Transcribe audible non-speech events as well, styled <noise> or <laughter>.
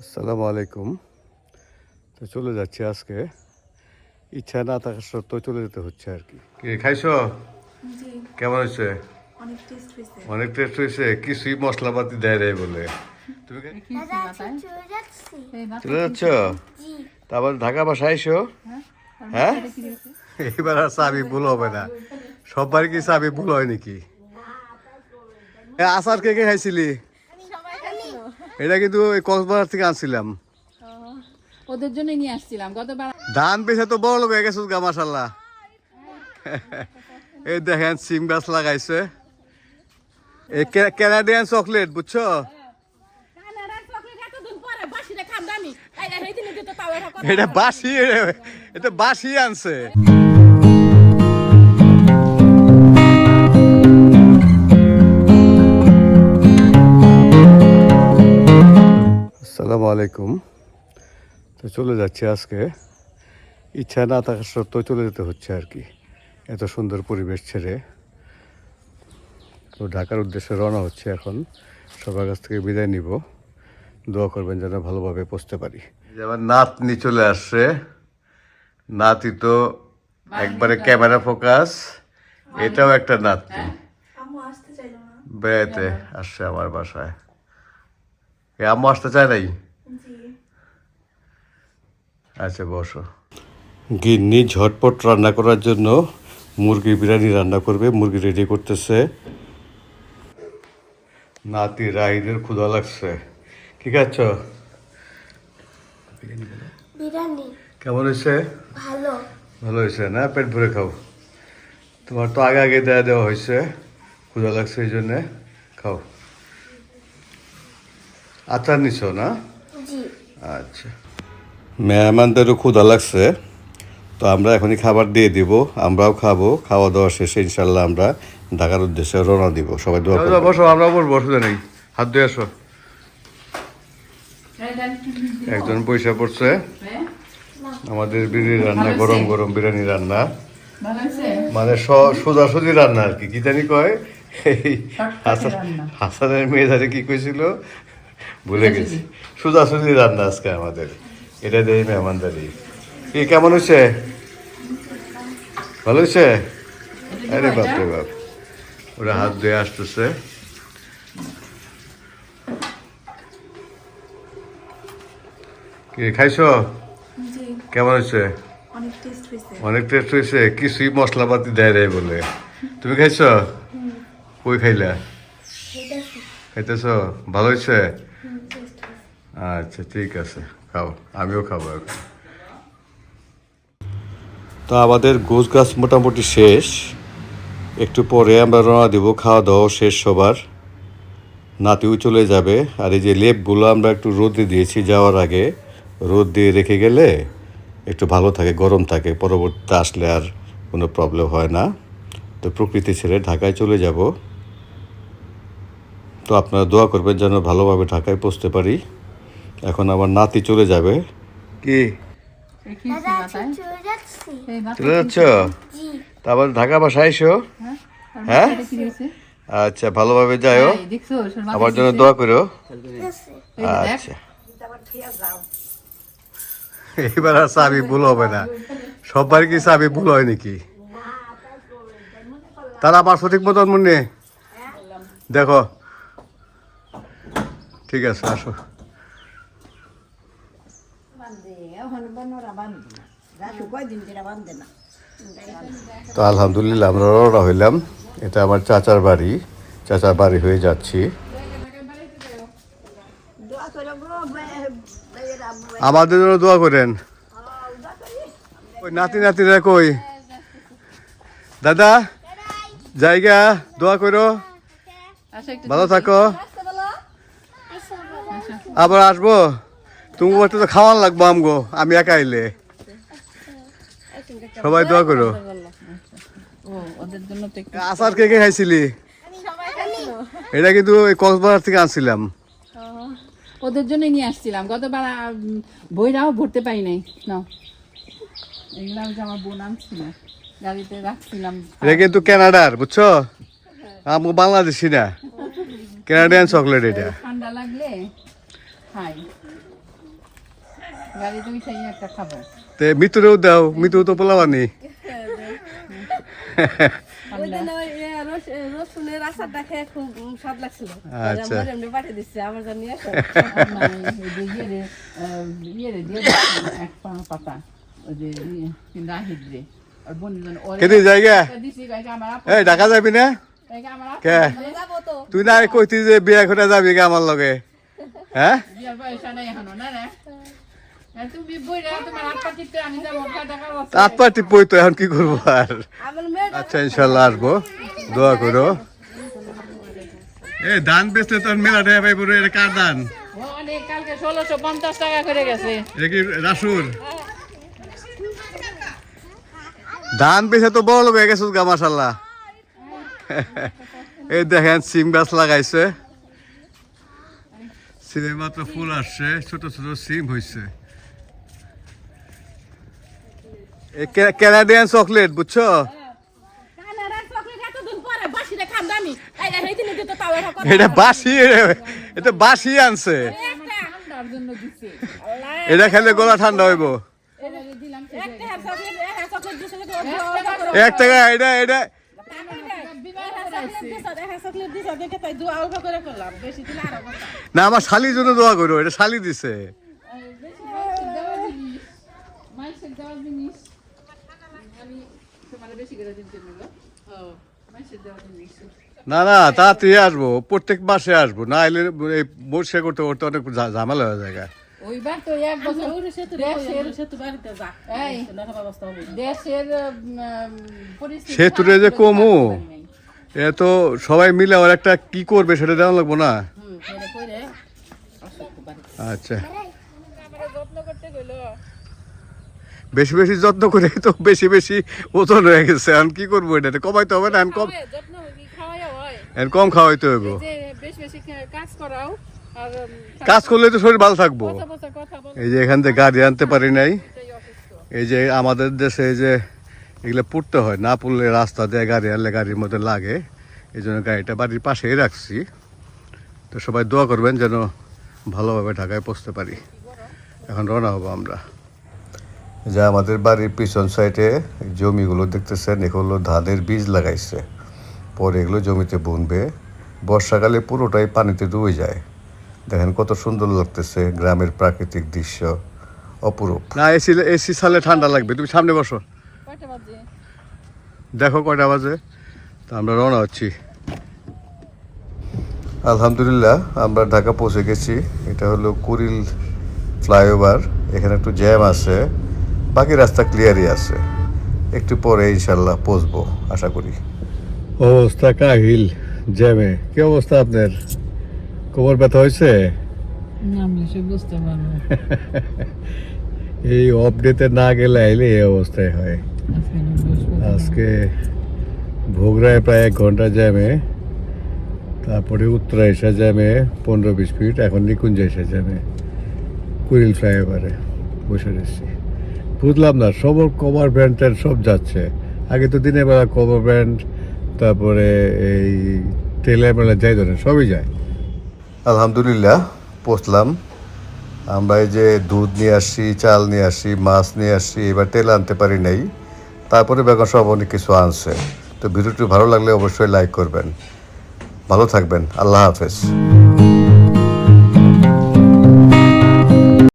আসসালামু আলাইকুম। তো চলে যাচ্ছি আজকে। ইচ্ছা না থাকা সত্ত্বেও চলে যেতে হচ্ছে আর কি। কি খাইছো? কেমন হয়েছে? অনেক টেস্ট হয়েছে। অনেক টেস্ট হয়েছে? কিছুই মশলাপাতি দেয় রে বলে। তুমি চলে যাচ্ছ। জি। তারপর ঢাকা বাসা আইসো? হ্যাঁ? এবার আর চাবি ভুল হবে না। সববার কি চাবি ভুল হয় নাকি? আচার কে কে খাইছিলি? এটা কিন্তু কক্সবাজার থেকে আনছিলাম। ওদের জন্য নিয়ে আসছিলাম। গতবার ধান বেছে তো বড় লোক হয়ে গেছে গা মাসাল্লাহ এই দেখেন সিম গাছ লাগাইছে। এই কে- ক্যানাডিয়ান চকলেট বুঝছ? এটা বাসি এটা বাসি আনছে। আসসালামু আলাইকুম। তো চলে যাচ্ছি আজকে। ইচ্ছা না থাকা সত্ত্বেও চলে যেতে হচ্ছে আর কি। এত সুন্দর পরিবেশ ছেড়ে। তো ঢাকার উদ্দেশ্যে রওনা হচ্ছে এখন। সবার কাছ থেকে বিদায় নিব। দোয়া করবেন যেন ভালোভাবে পৌঁছতে পারি। যেমন নাতনি চলে আসছে। নাতি তো একবারে ক্যামেরা ফোকাস। এটাও একটা নাতনি। বেড়াতে আসছে আমার বাসায়। এ আম্মু আসতে চায় নাই? আচ্ছা বসো। গিন্নি ঝটপট রান্না করার জন্য মুরগি বিরিয়ানি রান্না করবে মুরগি রেডি করতেছে। নাতি রাহিদের ক্ষুধা লাগছে। কি খাচ্ছ বিরিয়ানি। কেমন হয়েছে? ভালো। ভালো হয়েছে না? পেট ভরে খাও। তোমার তো আগে আগে দেওয়া দেওয়া হয়েছে। ক্ষুধা লাগছে এই জন্যে। খাও। আচার নিছ না? আচ্ছা। মেহমানদেরও ক্ষুধা লাগছে তো আমরা এখনই খাবার দিয়ে দিব আমরাও খাব খাওয়া দাওয়া শেষে ইনশাল্লাহ আমরা ঢাকার উদ্দেশ্যে রওনা দিব। সবাই দোয়া বসো আমরা বসবো অসুবিধা নেই। হাত ধুয়ে আসো। একজন পয়সা পড়ছে। আমাদের বিরিয়ানি রান্না গরম গরম বিরিয়ানি রান্না। মানে স- সোজাসুজি রান্না আর কি কি জানি কয়। হাসানের মেয়ে কি কইছিল? ভুলে গেছি। সোজাসুজি রান্না আজকে আমাদের। এটা দেই মেহমানদারি কি কেমন হয়েছে? ভালো হয়েছে? আরে বাপ রে বাপ। ওরা হাত ধুয়ে আসতেছে। কি খাইছো? কেমন হয়েছে? অনেক টেস্ট হয়েছে। টেস্ট হয়েছে। কিছুই মশলাপাতি দেয় রে বলে। তুমি খাইছ? কই খাইলা? খাইতেছ? ভালো হয়েছে? আচ্ছা ঠিক আছে, খাও। আমিও খাব এখন। তো আমাদের গোছ গাছ মোটামুটি শেষ। একটু পরে আমরা রওনা দিব, খাওয়া দাওয়া শেষ সবার। নাতিও চলে যাবে। আর এই যে লেপগুলো আমরা একটু রোদে দিয়েছি যাওয়ার আগে, রোদ দিয়ে রেখে গেলে একটু ভালো থাকে, গরম থাকে, পরবর্তীতে আসলে আর কোনো প্রবলেম হয় না। তো প্রকৃতি ছেড়ে ঢাকায় চলে যাব। তো আপনারা দোয়া করবেন যেন ভালোভাবে ঢাকায় পৌঁছতে পারি। এখন আমার নাতি চলে যাবে। কি? চলে যাচ্ছ। তারপর ঢাকা বাসায় এসো। হ্যাঁ? আচ্ছা ভালোভাবে যাও দেখছ আমার জন্য দোয়া করো। আচ্ছা। এবার আর চাবি ভুল হবে না। সববার কি চাবি ভুল হয় নাকি? তারা আবার সঠিক মতন মনে দেখো। ঠিক আছে আসো। তো আলহামদুলিল্লাহ আমরা রওনা হইলাম। এটা আমার চাচার বাড়ি। চাচার বাড়ি হয়ে যাচ্ছি। আমাদের জন্য দোয়া করেন। ওই নাতি নাতিরা কই? দাদা জায়গা দোয়া করো। ভালো থাকো। আবার আসব? তুমি একটু তো খাওয়ান লাগবো আমগো আমি একা আইলে। সবাই দোয়া করো। আচার কে কে খাইছিলি? এটা কিন্তু কক্সবাজার থেকে আনছিলাম। ওদের জন্য নিয়ে আসছিলাম। গতবার বইরাও ভরতে পারি নাই। না এগুলো আমার বোন আনছিল। গাড়িতে রাখছিলাম। এটা কিন্তু কানাডার বুঝছ? আমি বাংলাদেশি না। কানাডিয়ান চকলেট এটা। ঠান্ডা লাগলে খাই গাড়িতে উঠাই একটা খাব তে মিতুরেও দাও মিতু তো পোলাবানি আচ্ছা। কেটে জায়গা? এই ঢাকা যাবি না? কে? তুই না কইতি যে বিয়া করে যাবি কে আমার লগে। হ্যাঁ? টিপই তো এখন কি করব আর? আচ্ছা ইনশাল্লাহ আসব। দোয়া করো। এ ধান বেচলে তোর মেলা টাকা পাইব এটা কার ধান ও অনেক কালকে ষোলোশো পঞ্চাশ টাকা করে গেছে। এটা কি রাসুর ধান বেচে তো বড় লোক হয়ে গেছে গা মাসাল্লাহ এই দেখেন সিম গাছ লাগাইছে। সিমে মাত্র ফুল আসছে ছোট ছোট সিম হয়েছে ক্যানাডিয়ান চকলেট বুঝছ কানাডার চকলেট এতদিন পরে বাসিটা খাম দামি এই এই দিনে দিতে তাও এটা বাসি এটা বাসি আনছে। এটা খেলে গলা ঠান্ডা হইব। হয়ে চকলেট চকলেট দিছে এক টাকা এটা এটা। চকলেট কথা। না আমার শালির জন্য দোয়া করো এটা শালি দিছে আর বেশি মাইসের দেওয়া জিনিস মাইসের দেওয়া জিনিস আমি তোমার বেশি করে দিতে নিল ও মাইসের দেওয়া জিনিস না না তাড়াতাড়ি আসব প্রত্যেক মাসে আসব না এলে এই বর্ষা করতে করতে অনেক ঝামেলা হয়ে যায় ওইবার তো এক বছর দেশের পরিস্থিতি সেতুরে যে কমু। এ তো সবাই মিলে আর একটা কি করবে সেটা দেওয়া লাগবো না? আচ্ছা আমরা যত্ন করতে গেলো বেশি বেশি যত্ন করে তো বেশি বেশি ওজন হয়ে গেছে। আর কি করব এটা তো কমাইতে হবে না কম এখন কম খাওয়াইতে কা- কাজ করলে তো শরীর ভালো থাকব। এই যে এখান থেকে গাড়ি আনতে পারি নাই। এই যে আমাদের দেশে এই যে এগুলো পুড়তে হয় না পুড়লে রাস্তা দিয়ে গাড়ি আনলে গাড়ির মধ্যে লাগে। এই জন্য গাড়িটা বাড়ির পাশেই রাখছি। তো সবাই দোয়া করবেন যেন ভালোভাবে ঢাকায় পৌঁছতে পারি। এখন রওনা হব আমরা। যে আমাদের বাড়ির পিছন সাইডে জমিগুলো দেখতেছেন এগুলো ধানের বীজ লাগাইছে। পরে এগুলো জমিতে বুনবে। বর্ষাকালে পুরোটাই পানিতে ডুবে যায়। দেখেন কত সুন্দর লাগতেছে গ্রামের প্রাকৃতিক দৃশ্য। অপরূপ। না এসি এসি সালে ঠান্ডা লাগবে। তুমি সামনে বসো। কয়টা বাজে? দেখো কয়টা বাজে। তো আমরা রওনা হচ্ছি। আলহামদুলিল্লাহ আমরা ঢাকা পৌঁছে গেছি। এটা হলো কুরিল ফ্লাইওভার। এখানে একটু জ্যাম আছে। বাকি রাস্তা ক্লিয়ারই আছে। একটু পরে ইনশাল্লাহ পৌঁছবো আশা করি। অবস্থা কাহিল জ্যামে। কি অবস্থা আপনার? কোমর ব্যথা হয়েছে? <laughs> এই অপডেটে না গেলে আইলে এই অবস্থায় হয়। আজকে আজকে ভোগরায় প্রায় এক ঘণ্টা জ্যামে তারপরে উত্তরা এসে জ্যামে পনেরো বিশ মিনিট এখন নিকুঞ্জ এসে জ্যামে। কুড়িল ফ্লাইওভারে বসে রয়েছি। বুঝলাম না সব কভার ব্র্যান্ডের সব যাচ্ছে। আগে তো দিনের বেলা কভার ব্র্যান্ড, তারপরে এই টেলার বেলা যাই ধরেন সবই যায়। আলহামদুলিল্লাহ, পৌঁছলাম। আমরা এই যে দুধ নিয়ে আসছি, চাল নিয়ে আসি মাছ নিয়ে আসছি, এবার তেল আনতে পারি নাই। তারপরে বেগম সব অনেক কিছু আনছে। তো ভিডিওটি ভালো লাগলে অবশ্যই লাইক করবেন। ভালো থাকবেন। আল্লাহ হাফেজ।